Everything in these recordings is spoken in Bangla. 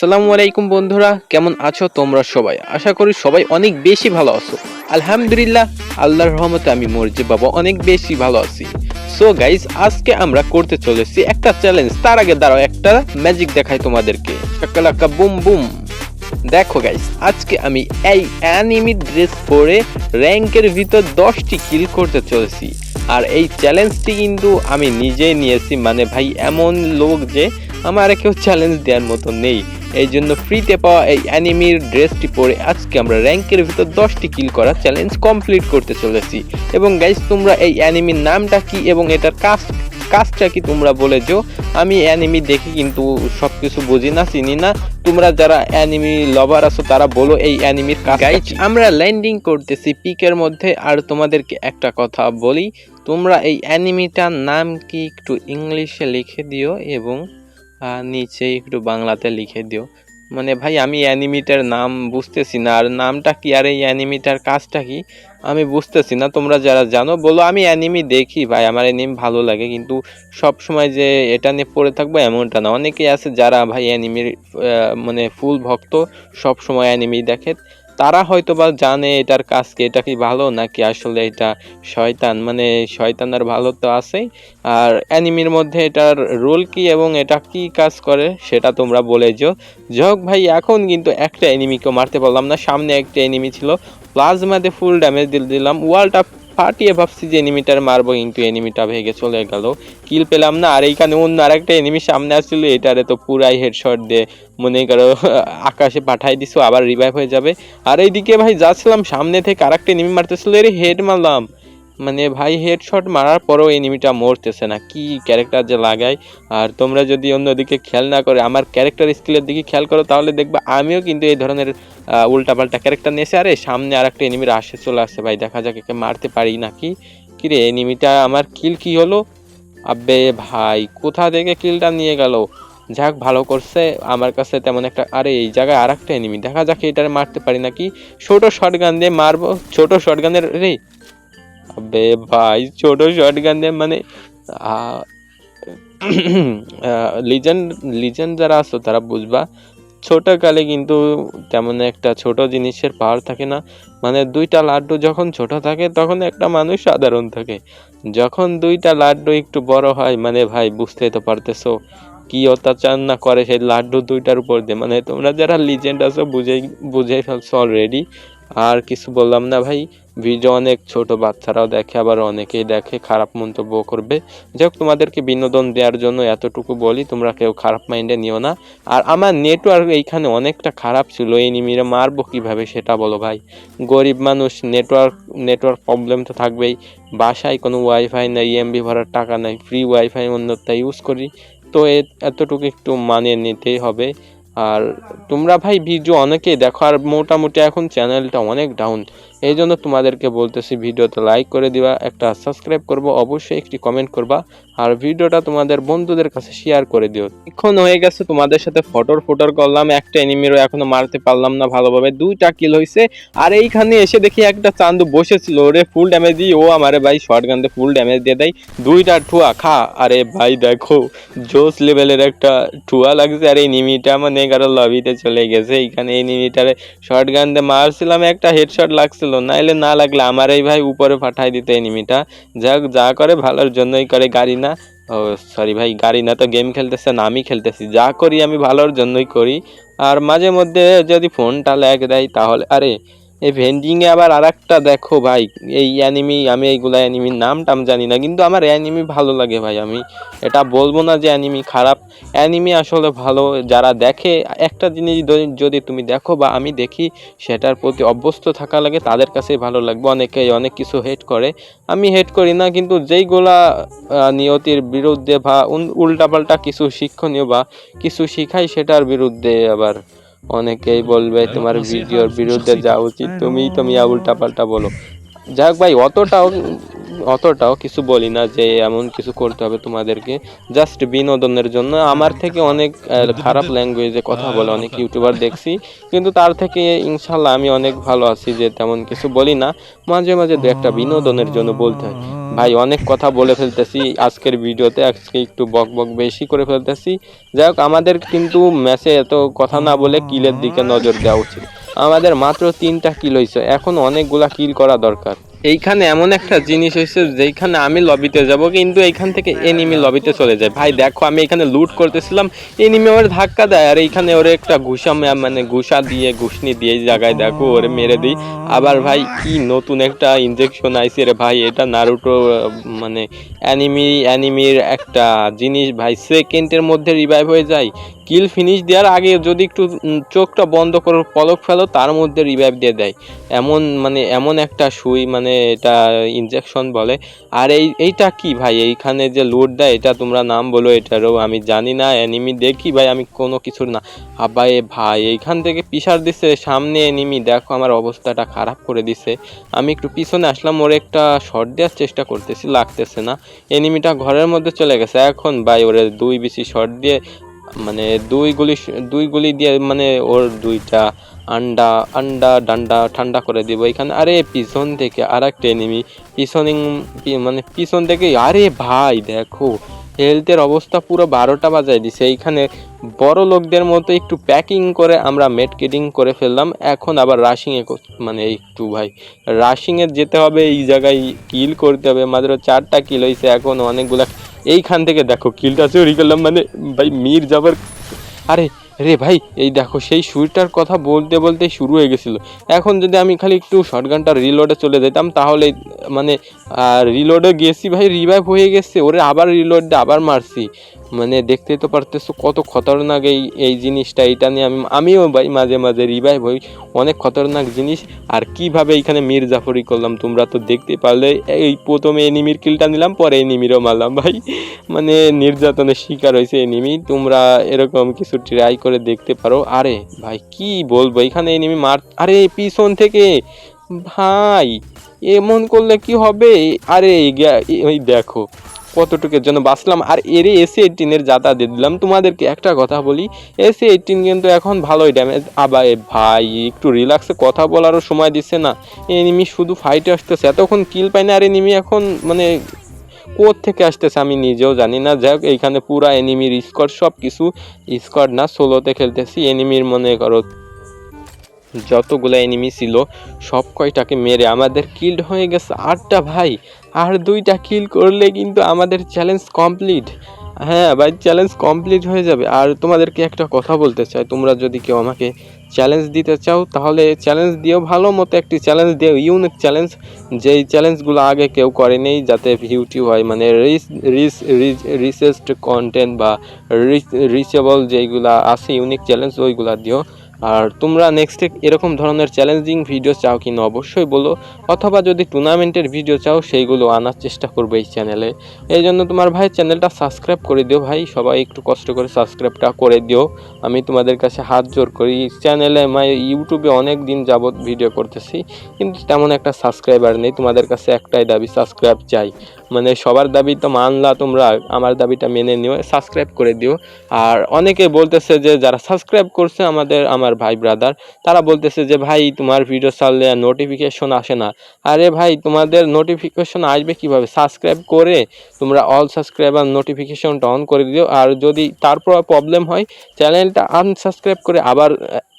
সালামু আলাইকুম বন্ধুরা, কেমন আছো তোমরা সবাই? আশা করি সবাই অনেক বেশি ভালো আছো। আলহামদুলিল্লাহ, আল্লাহর রহমতে আমি মরজি বাবা অনেক বেশি ভালো আছি। সো গাইজ আজকে আমরা করতে চলেছি একটা চ্যালেঞ্জ তার আগে দাঁড়াও, একটা ম্যাজিক দেখাই তোমাদেরকে। Boom boom. দেখো গাইস আজকে আমি এই অ্যানিমি ড্রেস পরে র্যাঙ্কের ভিতর দশটি কিল করতে চলেছি। আর এই চ্যালেঞ্জটি কিন্তু আমি নিজেই নিয়েছি। মানে ভাই, এমন লোক যে আমার কেউ চ্যালেঞ্জ দেওয়ার মতো নেই। এই জন্য ফ্রিতে পাওয়া এই অ্যানিমির ড্রেসটি পরে আজকে আমরা র্যাঙ্কের ভিতর দশটি কিল করা চ্যালেঞ্জ কমপ্লিট করতে চলেছি। এবং গাইজ তোমরা এই অ্যানিমির নামটা কি এবং এটার কাজ কাজটা কি তোমরা বলেছ? আমি অ্যানিমি দেখি কিন্তু সব কিছু বুঝি না চিনি না। তোমরা যারা অ্যানিমি লভার আছো তারা বলো এই অ্যানিমির কাজ গাইজ আমরা ল্যান্ডিং করতেছি পিকের মধ্যে। আর তোমাদেরকে একটা কথা বলি তোমরা এই অ্যানিমিটার নাম কি একটু ইংলিশে লিখে দিও এবং নিচে একটু বাংলাতে লিখে দিও। মানে ভাই, আমি অ্যানিমিটার নাম বুঝতেছি না, আর নামটা কি, আর এই অ্যানিমিটার কাজটা কি, আমি বুঝতেছি না, তোমরা যারা জানো, বলো, আমি অ্যানিমি দেখি ভাই, আমার অ্যানিমি ভালো লাগে, কিন্তু সব সময় যে এটা নিয়ে পড়ে থাকব এমনটা না। অনেকেই আছে যারা ভাই অ্যানিমির মানে ফুল ভক্ত সব সময় অ্যানিমি দেখে। তারা হয়তো বা জানে এটার কাজকে এটা কি ভালো নাকি আসলে এটা শয়তান? মানে শয়তান আর ভালো তো আছেই। আর অ্যানিমির মধ্যে এটার রোল কি এবং এটা কি কাজ করে সেটা তোমরা বলে যাও। যাক ভাই, এখন কিন্তু একটা এনিমিকে মারতে পারলাম না। সামনে একটা এনিমি ছিল। প্লাজমাতে ফুল ড্যামেজ দিলাম। ওয়ালটা ফাটিয়ে ভাবছি যে এনিমিটার মারবো, কিন্তু এনিমিটা ভেঙে চলে গেল। কিল পেলাম না, আর এইখানে অন্য আরেকটা এনিমি সামনে আসছিল, এটারে তো পুরাই হেডশট দিয়ে মনে করো, আকাশে পাঠাই দিছো, আবার রিভাইভ হয়ে যাবে। আর এইদিকে ভাই যাচ্ছিলাম, সামনে থেকে আরেকটা এনিমি মারতেছিল, এর হেড মারলাম। মানে ভাই হেডশট মারার পরেও এনিমিটা মরতেছে না। কি ক্যারেক্টার যে লাগাই আর তোমরা যদি অন্যদিকে খেয়াল না করে, আমার ক্যারেক্টার স্কিলের দিকে খেয়াল করো, তাহলে দেখবা আমিও কিন্তু এই ধরনের উল্টাপাল্টা ক্যারেক্টার নিয়েছি। আরে, সামনে আর একটা এনিমির আসে, চলে আসছে ভাই, দেখা যাক একে মারতে পারি নাকি কিরে এনিমিটা আমার কিল কি হলো? আবে ভাই, কোথা থেকে কিলটা নিয়ে গেল? যাক, ভালো করছে। আমার কাছে তেমন একটা, আরে, এই জায়গায় আর একটা এনিমি দেখা যাক এটারে মারতে পারি নাকি ছোট শর্ট গান দিয়ে মারবো। ছোট শর্ট গানের রে আবে ভাই, ছোট শর্ট গান দিয়ে মানে লিজেন্ড লিজেন্ড যারা আছো তারা বুঝবা ছোট কালে কিন্তু তেমন একটা ছোট জিনিসের পাওয়ার থাকে না। মানে দুইটা লাড্ডু যখন ছোট থাকে, তখন একটা মানুষ সাধারণ থাকে। যখন দুইটা লাড্ডু একটু বড় হয় মানে ভাই বুঝতে তো পারতেছো কি অত্যাচার না করে সেই লাড্ডু দুইটার উপর দিয়ে। মানে তোমরা যারা লিজেন্ড আছো, বুঝেই বুঝেই ফেলছো অলরেডি আর কিছু বললাম না ভাই ভিডিও অনেক ছোট, বাচ্চারাও দেখে, আবার অনেকেই দেখে, খারাপ মন্তব্য করবে। যাই তোমাদেরকে বিনোদন দেওয়ার জন্য এতটুকু বলি, তোমরা কেউ খারাপ মাইন্ডে নিও না। আর আমার নেটওয়ার্ক এইখানে অনেকটা খারাপ ছিল, এই নিমিরে মারবো কীভাবে সেটা বলো ভাই। গরিব মানুষ নেটওয়ার্ক নেটওয়ার্ক প্রবলেম তো থাকবেই। বাসায় কোনো ওয়াইফাই নেই এমবি ভরার টাকা নেই ফ্রি ওয়াইফাই অন্যটা ইউজ করি। তো এতটুকু একটু মানিয়ে নিতেই হবে। আর তোমরা ভাই ভিডিও অনেকেই দেখো, আর মোটামুটি এখন চ্যানেলটা অনেক ডাউন এই জন্য তোমাদেরকে বলতেছি, ভিডিওতে লাইক করে দিবা, একটা সাবস্ক্রাইব করব, অবশ্যই একটি কমেন্ট করবা, আর ভিডিওটা তোমাদের বন্ধুদের কাছে শেয়ার করে দিও। এখন হয়ে গেছে তোমাদের সাথে ফটোর ফটোর করলাম, একটা এনিমিরও এখনও মারতে পারলাম না ভালোভাবে, দুইটা কিল হয়েছে আর এইখানে এসে দেখি একটা চান্দু বসেছিল, ওরে ফুল ড্যামেজ দিয়ে ও আমারে ভাই শর্ট গান দিয়ে ফুল ড্যামেজ দিয়ে দেয়, দুইটা ঠুয়া, খা, আরে ভাই দেখো, জোস লেভেলের একটা ঠুয়া লাগছে, আর এই নিমিটা মানে এগারো লবিতে চলে গেছে, এইখানে এই নিমিটারে শর্ট গান দিয়ে মারছিলাম, একটা হেডশট লাগছিল নাইলে না লাগলে আমার এই ভাই উপরে পাঠাই দিতে এনিমিটা নিমিটা। যাক, যা করে ভালোর জন্যই করে গাড়ি না। ও সরি ভাই, গাড়ি না তো গেম খেলতেছে না, আমি খেলতেছি। যা করি আমি ভালোর জন্যই করি। আর মাঝে মধ্যে যদি ফোনটা ল্যাগ দেয় তাহলে, আরে এই ভেন্ডিংয়ে আবার আর একটা দেখো ভাই, এই অ্যানিমি আমি এইগুলা অ্যানিমির নাম টাম জানি না, কিন্তু আমার অ্যানিমি ভালো লাগে ভাই, আমি এটা বলব না যে অ্যানিমি খারাপ। অ্যানিমি আসলে ভালো, যারা দেখে, একটা জিনিস যদি তুমি দেখো বা আমি দেখি, সেটার প্রতি অভ্যস্ত থাকা লাগে, তাদের কাছে ভালো লাগবে। অনেকে অনেক কিছু হেট করে, আমি হেট করি না, কিন্তু যেইগুলা নিয়তির বিরুদ্ধে বা উল্টাপাল্টা কিছু শিক্ষণীয় বা কিছু শিখাই, সেটার বিরুদ্ধে আবার অনেকেই বলবে তোমার ভিডিওর বিরুদ্ধে যাওয়া উচিত তুমি তুমি উল্টা পাল্টা বলো। যাক ভাই অতটাও অতটাও কিছু বলি না যে এমন কিছু করতে হবে তোমাদেরকে। জাস্ট বিনোদনের জন্য। আমার থেকে অনেক খারাপ ল্যাঙ্গুয়েজে কথা বলে অনেক ইউটিউবার দেখছি। কিন্তু তার থেকে ইনশাল্লাহ আমি অনেক ভালো আছি যে তেমন কিছু বলি না। মাঝে মাঝে দু একটা বিনোদনের জন্য বলতে হয়। ভাই, অনেক কথা বলে ফেলতেছি আজকের ভিডিওতে। আজকে একটু বক বক বেশি করে ফেলতেছি। যাই হোক, আমাদের কিন্তু ম্যাচে এত কথা না বলে কিলের দিকে নজর দেওয়া উচিত। আমাদের মাত্র তিনটা কিল হয়েছে এখন অনেকগুলা কিল করা দরকার। এইখানে এমন একটা জিনিস হয়েছে যেখানে আমি লবিতে যাব, কিন্তু এইখান থেকে এনিমি লবিতে চলে যায়। ভাই, দেখো, আমি এখানে লুট করতেছিলাম এনিমি আমার ধাক্কা দেয়, আর এইখানে ওরে একটা ঘুষা মানে ঘুষা দিয়ে, ঘুষনি দিয়ে এই জায়গায় দেখো, ওরে মেরে দিই। আবার ভাই, কি নতুন একটা ইনজেকশন আইছে রে ভাই, এটা নারুটো মানে অ্যানিমি অ্যানিমির একটা জিনিস। ভাই সেকেন্ডের মধ্যে রিভাইভ হয়ে যায়। কিল ফিনিশ দেওয়ার আগে যদি একটু চোখটা বন্ধ করো পলক ফেলো, তার মধ্যে রিভাইভ দিয়ে দেয়। এমন মানে এমন একটা সুই মানে এটা ইনজেকশন বলে। আর এই, এইটা কি ভাই? এইখানে যে লোড দেয়, এটা তোমরা নাম বলো, এটারও আমি জানি না অ্যানিমি দেখি ভাই? আমি কোনো কিছুর না। আবাই ভাই, এইখান থেকে পিসার দিছে, সামনে এনিমি দেখো আমার অবস্থাটা খারাপ করে দিছে। আমি একটু পিছনে আসলাম, ওর একটা শর্ট দেওয়ার চেষ্টা করতেছি, লাগতেছে না। এনিমিটা ঘরের মধ্যে চলে গেছে। এখন ভাই, ওরে দুই বেশি শর্ট দিয়ে মানে দুই গুলি দুই গুলি দিয়ে মানে ওর দুইটা আন্ডা আন্ডা, ডান্ডা, ঠান্ডা করে দিব এখানে। আরে পিছন থেকে আর একটা এনিমি পিছনিং মানে পিছন থেকে আরে ভাই, দেখো। হেলথের অবস্থা পুরো বারোটা বাজায় দিছে এইখানে বড় লোকদের মতো একটু প্যাকিং করে আমরা মেট কেডিং করে ফেললাম। এখন আবার রাশিংয়ে মানে একটু ভাই রাশিংয়ে যেতে হবে, এই জায়গায় কিল করতে হবে। মাত্র চারটা কিল হয়েছে এখন অনেকগুলা। এইখান থেকে দেখো কিলটা চুরি করলাম মানে ভাই, মির যাবার আরে রে ভাই, এই দেখো, সেই সুইটার কথা বলতে বলতে শুরু হয়ে গেছিল। এখন যদি আমি খালি একটু শর্টগানটা রিলোডে চলে যেতাম, তাহলে মানে রিলোডে গেছি ভাই রিভাইভ হয়ে গেছে। ওরে আবার রিলোড আবার মারছি। মানে দেখতেই তো পারতেছো কত খতরনাক এই এই জিনিসটা, এটা নিয়ে আমি, আমিও ভাই মাঝে মাঝে রিভাইভ হই। অনেক খতরনাক জিনিস। আর কীভাবে এখানে মীর জাফরি করলাম তোমরা তো দেখতে পারলে, এই প্রথমে এনিমির কিলটা নিলাম, পরে এনিমিরও মারলাম ভাই। মানে নির্যাতনের শিকার হয়েছে এনিমি, তোমরা এরকম কিছু ট্রাই করে দেখতে পারো। আরে ভাই, কি বলব, এখানে এনিমি মার, আরে পিছন থেকে, ভাই, এমন করলে কি হবে? আরে গা- এ- ওই দেখো কতটুকুর জন্য বাঁচলাম আর এরে এসি এইটিনের যাতা দিয়ে দিলাম। তোমাদেরকে একটা কথা বলি এসি এইটিন কিন্তু এখন ভালোই ড্যামেজ আবার ভাই, একটু রিল্যাক্সে কথা বলারও সময় দিচ্ছে না। এনিমি শুধু ফাইটে আসতেছে, এতক্ষণ কিল পাই না আর এনিমি এখন মানে কোথ থেকে আসতেছে আমি নিজেও জানি না। যাই হোক, এইখানে পুরা এনিমির স্কোয়াড সব কিছু স্কোয়াড না সোলোতে খেলতেছি এনিমির মনে করো যতগুলো এনিমি ছিল, সব কয়টাকে মেরে আমাদের কিল্ড হয়ে গেছে। আটটা ভাই, আর দুইটা কিল করলে কিন্তু আমাদের চ্যালেঞ্জ কমপ্লিট হ্যাঁ ভাই চ্যালেঞ্জ কমপ্লিট হয়ে যাবে। আর তোমাদেরকে একটা কথা বলতে চাই, তোমরা যদি কেউ আমাকে চ্যালেঞ্জ দিতে চাও, তাহলে চ্যালেঞ্জ দিও, ভালো মতো একটি চ্যালেঞ্জ দিও ইউনিক চ্যালেঞ্জ যেই চ্যালেঞ্জগুলো আগে কেউ করেনি যাতে ভিউটি হয় মানে রিস রিস রিসেস্ট কন্টেন্ট বা রিচেবল যেইগুলা আছে ইউনিক চ্যালেঞ্জ ওইগুলো দিও। আর তোমরা নেক্সট এরকম ধরনের চ্যালেঞ্জিং ভিডিও চাও কিনা অবশ্যই বলো, অথবা যদি টুর্নামেন্টের ভিডিও চাও, সেইগুলো আনার চেষ্টা করব এই চ্যানেলে এই জন্য তোমার ভাই চ্যানেলটা সাবস্ক্রাইব করে দিও ভাই, সবাই একটু কষ্ট করে সাবস্ক্রাইবটা করে দিও। আমি তোমাদের কাছে হাত জোর করি চ্যানেলে আমার ইউটিউবে অনেক দিন যাবত ভিডিও করতেছি, কিন্তু তেমন একটা সাবস্ক্রাইবার নেই, তোমাদের কাছে একটাই দাবি সাবস্ক্রাইব চাই। মানে সবার দাবি তো মানলা তোমরা, আমার দাবিটা মেনে নিও সাবস্ক্রাইব করে দিও। আর অনেকে বলতেছে যে, যারা সাবস্ক্রাইব করছে আমাদের, আমার ভাই ব্রাদার তারা বলতেছে যে, ভাই, তোমার ভিডিও ছাড়লে নোটিফিকেশন আসে না। আরে ভাই, তোমাদের নোটিফিকেশন আসবে কীভাবে? সাবস্ক্রাইব করে তোমরা অল সাবস্ক্রাইবার নোটিফিকেশনটা অন করে দিও। আর যদি তারপর প্রবলেম হয় চ্যানেলটা আনসাবস্ক্রাইব করে আবার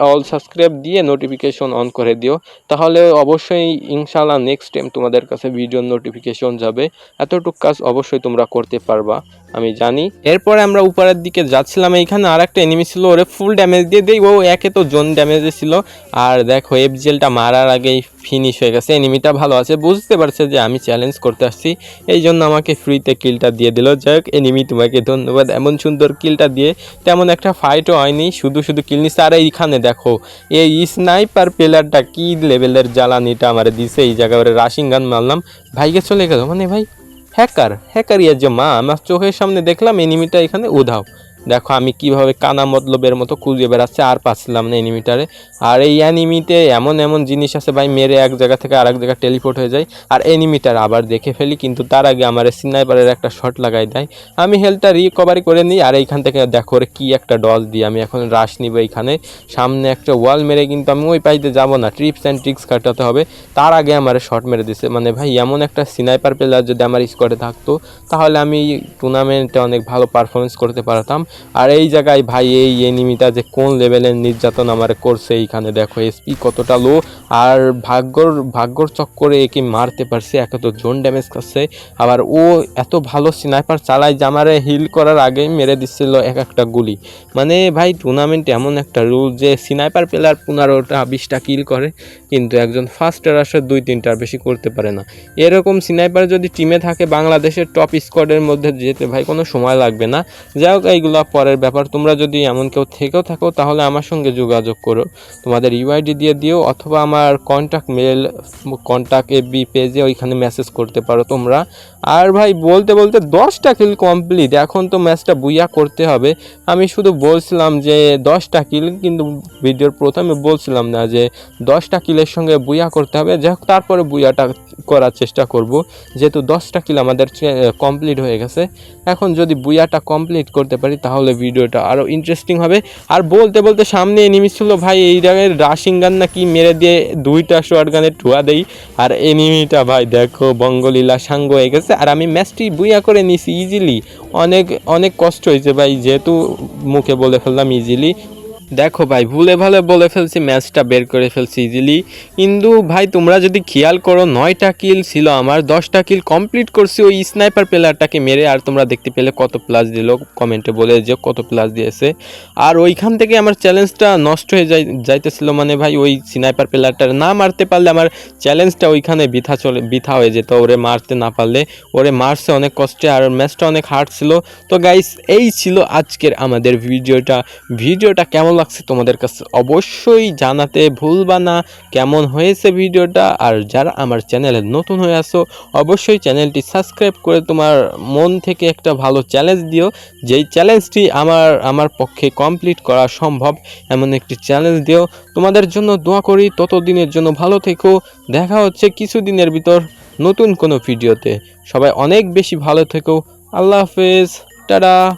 অল সাবস্ক্রাইব দিয়ে নোটিফিকেশন অন করে দিও। তাহলে অবশ্যই ইনশাল্লাহ নেক্সট টাইম তোমাদের কাছে ভিডিও নোটিফিকেশন যাবে। এতটুকু কাজ অবশ্যই তোমরা করতে পারবা, আমি জানি। এরপরে আমরা উপরের দিকে যাচ্ছিলাম, এইখানে আর একটা এনিমি ছিল, ওরে ফুল ড্যামেজ দিয়ে দেই। ও একে তো জোন ড্যামেজে ছিল। আর দেখো এফজেলটা মারার আগেই ফিনিশ হয়ে গেছে। এনিমিটা ভালো আছে, বুঝতে পারছে যে আমি চ্যালেঞ্জ করতে আসছি। এই জন্য আমাকে ফ্রিতে কিলটা দিয়ে দিল। যাই হোক এনিমি তোমাকে ধন্যবাদ। এমন সুন্দর কিলটা দিয়ে তেমন একটা ফাইটও হয়নি। শুধু শুধু কিল নিচ্ছে আর এইখানে দেখো, এই স্নাইপার প্লেয়ারটা কি লেভেলের জ্বালানিটা আমার দিছে? এই জায়গায় রাশিং গান মারলাম। ভাইকে চলে গেল। মানে ভাই হ্যাকার হ্যাকার ইয়ার যে মা। আমার চোখের সামনে দেখলাম এনিমিটা এখানে উধাও। দেখো, আমি কীভাবে কানা মতলবের মতো খুঁজে বেড়াচ্ছে, আর পাচ্ছিলাম না এনিমিটারে আর এই অ্যানিমিতে এমন এমন জিনিস আছে, ভাই, মেরে এক জায়গা থেকে আরেক জায়গায় টেলিপোর্ট হয়ে যায়। আর এনিমিটার আবার দেখে ফেলি, কিন্তু তার আগে আমার স্নাইপারের একটা শট লাগাই দেয়। আমি হেলথটা রিকভারি করে নিই, আর এইখান থেকে দেখো রে কি একটা ডজ দিই। আমি এখন রাশ নিব এইখানে। সামনে একটা ওয়াল মেরে কিন্তু আমি ওই পাইতে যাব না। ট্রিপস অ্যান্ড ট্রিক্স কাটাতে হবে। তার আগে আমার শট মেরে দিছে। মানে ভাই, এমন একটা স্নাইপার প্লেয়ার যদি আমার স্কোয়াডে থাকতো, তাহলে আমি টুর্নামেন্টে অনেক ভালো পারফরমেন্স করতে পারতাম। আর এই জায়গায় ভাই, এই এনিমিটা যে কোন লেভেলের নির্যাতন আমার করছে এইখানে দেখো এসপি কতটা লো আর ভাগ্যর ভাগ্যর চক্করে একে মারতে পারছে, একে তো জোন ড্যামেজ করছে। আবার ও এত ভালো স্নাইপার চালায় যে আমারে হিল করার আগে মেরে দিচ্ছিল এক একটা গুলি। মানে ভাই টুর্নামেন্ট এমন একটা রুল যে স্নাইপার প্লেয়ার পনেরোটা, বিশটা কিল করে, কিন্তু একজন ফার্স্ট রাশার দুই তিনটার বেশি করতে পারে না। এরকম স্নাইপার যদি টিমে থাকে, বাংলাদেশের টপ স্কোয়াডের মধ্যে যেতে ভাই কোনো সময় লাগবে না। যাই হোক, এইগুলো পরের ব্যাপার, তোমরা যদি এমন কেউ থেকেও থাকো, তাহলে আমার সঙ্গে যোগাযোগ করো। তোমাদের ইউআইডি দিয়ে দিও, অথবা আমার কন্ট্যাক্ট মেল কন্ট্যাক্ট এফবি পেজে ওইখানে মেসেজ করতে পারো তোমরা। আর ভাই, বলতে বলতে দশটা কিল কমপ্লিট এখন তো ম্যাচটা বুইয়া করতে হবে। আমি শুধু বলছিলাম যে দশটা কিল কিন্তু ভিডিওর প্রথমে বলছিলাম না যে দশটা কিলের সঙ্গে বুইয়া করতে হবে। যাই হোক, তারপরে বুইয়াটা করার চেষ্টা করব। যেহেতু দশটা কিল আমাদের কমপ্লিট হয়ে গেছে। এখন যদি বুইয়াটা কমপ্লিট করতে পারি, তাহলে ভিডিওটা আরও ইন্টারেস্টিং হবে। আর বলতে বলতে সামনে এনিমি ছিল, ভাই, এই জায়গায় রাশিং গান নাকি মেরে দিয়ে দুইটা শর্ট গানের ঠুয়া দেই। আর এনিমিটা ভাই, দেখো, বঙ্গলীলা সাঙ্গ হয়ে গেছে। আর আমি ম্যাচটি বুইয়া করে নিছি ইজিলি অনেক অনেক কষ্ট হয়েছে, ভাই, যেহেতু মুখে বলে ফেললাম ইজিলি দেখো ভাই, ভুলে ভালে বলে ফেলছি, ম্যাচটা বের করে ফেলছি ইজিলি কিন্তু ভাই, তোমরা যদি খেয়াল করো, নয়টা কিল ছিল আমার, দশটা কিল কমপ্লিট করছি ওই স্নাইপার প্লেয়ারটাকে মেরে, আর তোমরা দেখতে পেলে কত প্লাস দিল কমেন্টে বলে যে কত প্লাস দিয়েছে। আর ওইখান থেকে আমার চ্যালেঞ্জটা নষ্ট হয়ে যাই, যাইতেছিল মানে ভাই, ওই স্নাইপার প্লেয়ারটার না মারতে পারলে আমার চ্যালেঞ্জটা ওইখানে বৃথা চলে, বৃথা হয়ে যেত, ওরে মারতে না পারলে। ওরে মারছে অনেক কষ্টে, আর ম্যাচটা অনেক হার্ড ছিল। তো গাইস এই ছিল আজকের আমাদের ভিডিওটা ভিডিওটা কেমন লাগছে তোমাদের কাছে অবশ্যই জানাতে ভুলবা না। কেমন হয়েছে ভিডিওটা? আর যারা আমার চ্যানেলে নতুন হয়ে আসো অবশ্যই চ্যানেলটি সাবস্ক্রাইব করে তোমার মন থেকে একটা ভালো চ্যালেঞ্জ দিও। যেই চ্যালেঞ্জটি আমার আমার পক্ষে কমপ্লিট করা সম্ভব, এমন একটি চ্যালেঞ্জ দিও। তোমাদের জন্য দোয়া করি, ততদিনের জন্য ভালো থেকো। দেখা হচ্ছে কিছুদিনের ভিতর নতুন কোনো ভিডিওতে। সবাই অনেক বেশি ভালো থেকো। আল্লাহ হাফেজ। টাটা।